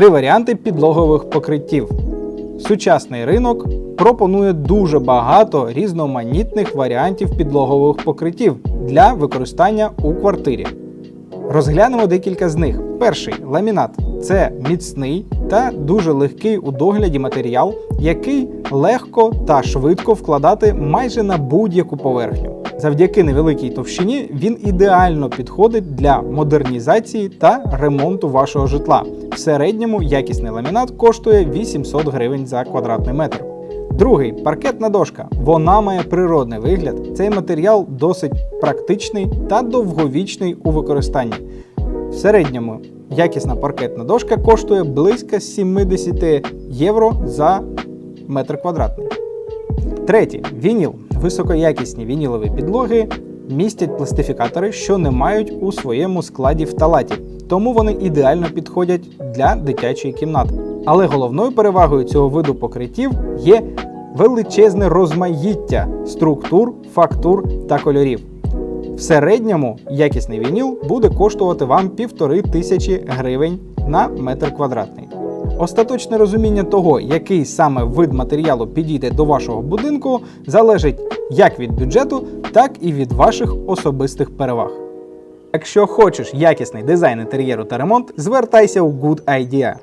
Три варіанти підлогових покриттів. Сучасний ринок пропонує дуже багато різноманітних варіантів підлогових покриттів для використання у квартирі. Розглянемо декілька з них. Перший ламінат це міцний та дуже легкий у догляді матеріал, який легко та швидко вкладати майже на будь-яку поверхню. Завдяки невеликій товщині він ідеально підходить для модернізації та ремонту вашого житла. В середньому якісний ламінат коштує 800 гривень за квадратний метр. Другий паркетна дошка. Вона має природний вигляд. Цей матеріал досить практичний та довговічний у використанні. В середньому якісна паркетна дошка коштує близько 70 євро за метр квадратний. Третє вініл. Високоякісні вінілові підлоги містять пластифікатори, що не мають у своєму складі фталатів, тому вони ідеально підходять для дитячої кімнати. Але головною перевагою цього виду покриттів є величезне розмаїття структур, фактур та кольорів. В середньому якісний вініл буде коштувати вам півтори тисячі гривень на метр квадратний. Остаточне розуміння того, який саме вид матеріалу підійде до вашого будинку, залежить як від бюджету, так і від ваших особистих переваг. Якщо хочеш якісний дизайн інтер'єру та ремонт, звертайся у Good Idea.